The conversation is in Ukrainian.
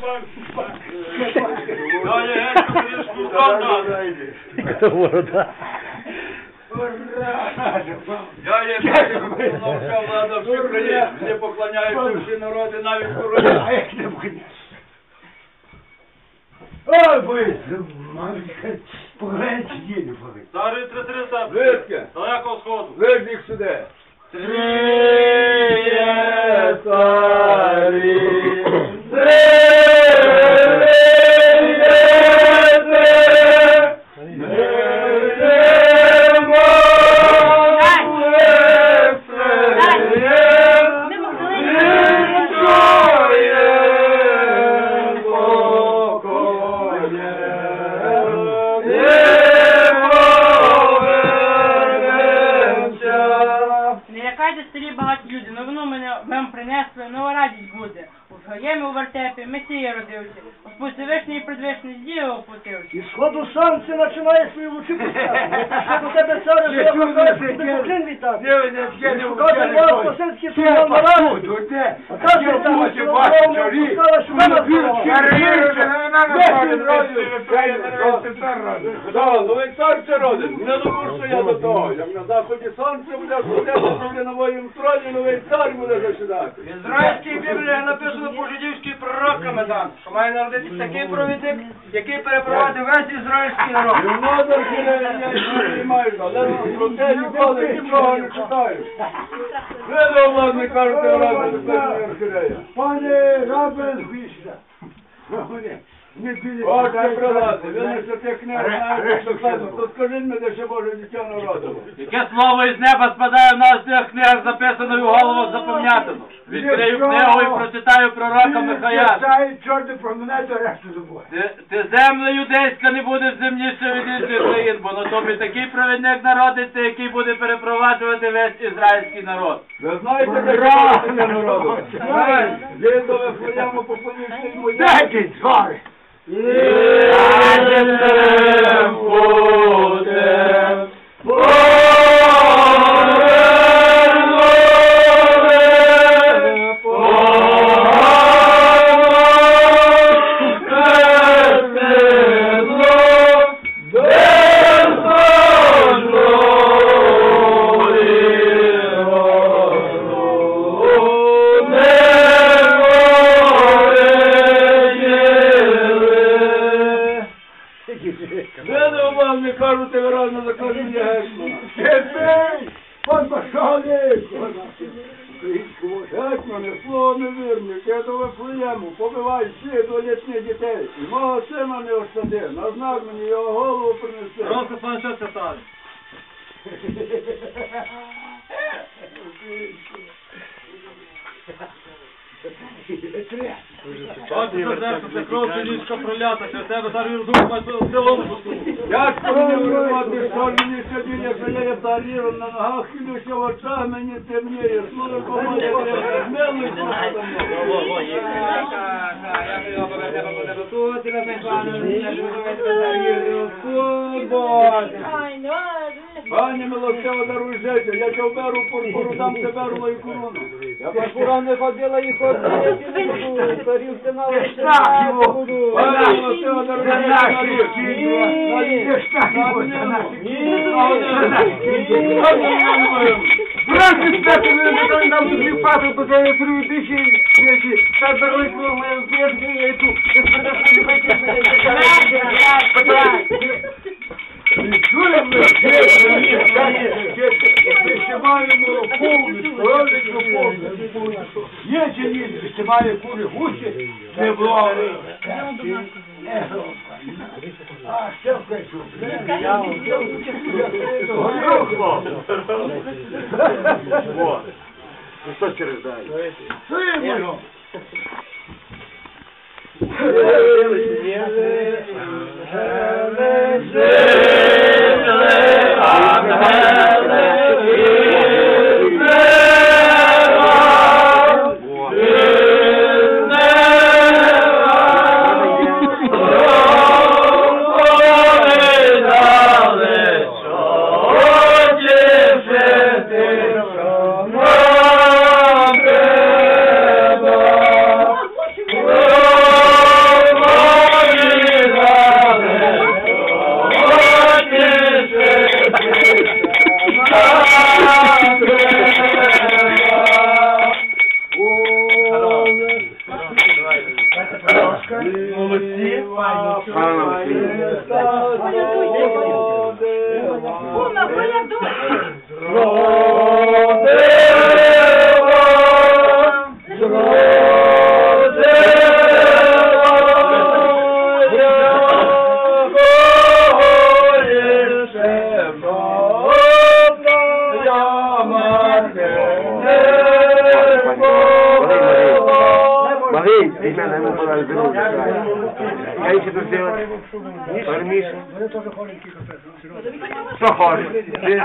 Правда. Хто ворота? Я є вся влада всі країни. Мені поклоняються всі народи, навіть короля. А як не буде? Ой, ви, мамочка, погляньте, діду, погляньте. Старий три три за Звідки? далекого сходу. Їх сюди. Не лякайте старі багаті люди, новину мене вам принесли, нова радість буде. У своєму вертепі Месія родився, Господь Всевишній і предвишний з дією опустився. І сходу сонце починає свої лучі пускати. Що до тебе царе, що я покажу, тебе поклин вітати. Шукати мого посильські свого народу. А та що там, що Рому пускала, що вона Ну ви царця родин, не думав, що я до того. Як на заході сонце буде сходити, буде на моїм троні, новий цар буде засідати. Ізраїльській Біблії написано по-жидівськи пророк там, що має народитися такий провідник, який перепровадив весь ізраїльський народ. Я не маю, але про те ніколи нічого не читаю. Ви до влади кажете, архірея. Пане рабе Христа. Не піде. О, так прилази, ви не святе книги, знаєте, що складно, то скажіть мені, де ще Боже дитя народило. Яке слово із неба спадає в нас цих книгах записано і в головах запам'ятано. Відкрию книгу і прочитаю пророка Михая. До. Ти, ти земля юдейська не буде земніше від інших країн, бо на тобі такий провідник народиться, який буде перепроваджувати весь ізраїльський народ. Ви знаєте? Дідове своєму йому Дайте звари. Ви не вам не кажете, ви разом закажете гетьмана. Гетьман! Пан Башалик! Гетьмане, слово невірне, дідове своєму, побивай всіх дволітніх дітей. І мого сина не осади, на знак мені його голову принеси. Просто пан що це стане? Бачу, що що це кров фізичка пролята, що тебе зараз розум має силом Я спробую вирвати соль, мені сьогодні, що я є таріром на ногах, хилюся в очах, мені темніє, слово помоє, змилуй, Пані милостиво, даруй життя, я тебе беру пурпуру, дам тебе рулою корону. Я пурпура не ходила і ходила, старівся на Страх його! Пані милостиво, даруй Це життя, наші кінь! Це страх його! Це наші кінь! Це наші кінь! Братці, стати не нам тобі пати, бо я трую дихи, речі, та даруй свою мою зв'язку, я йду, я сподіваюся, Є чи ні, що має кури гусі, не було. А, ще. Вот. Через! Oh, do it. Марий, ты меня ему подал Я еще тут сделать. Пармиша. Что хочешь? Ты-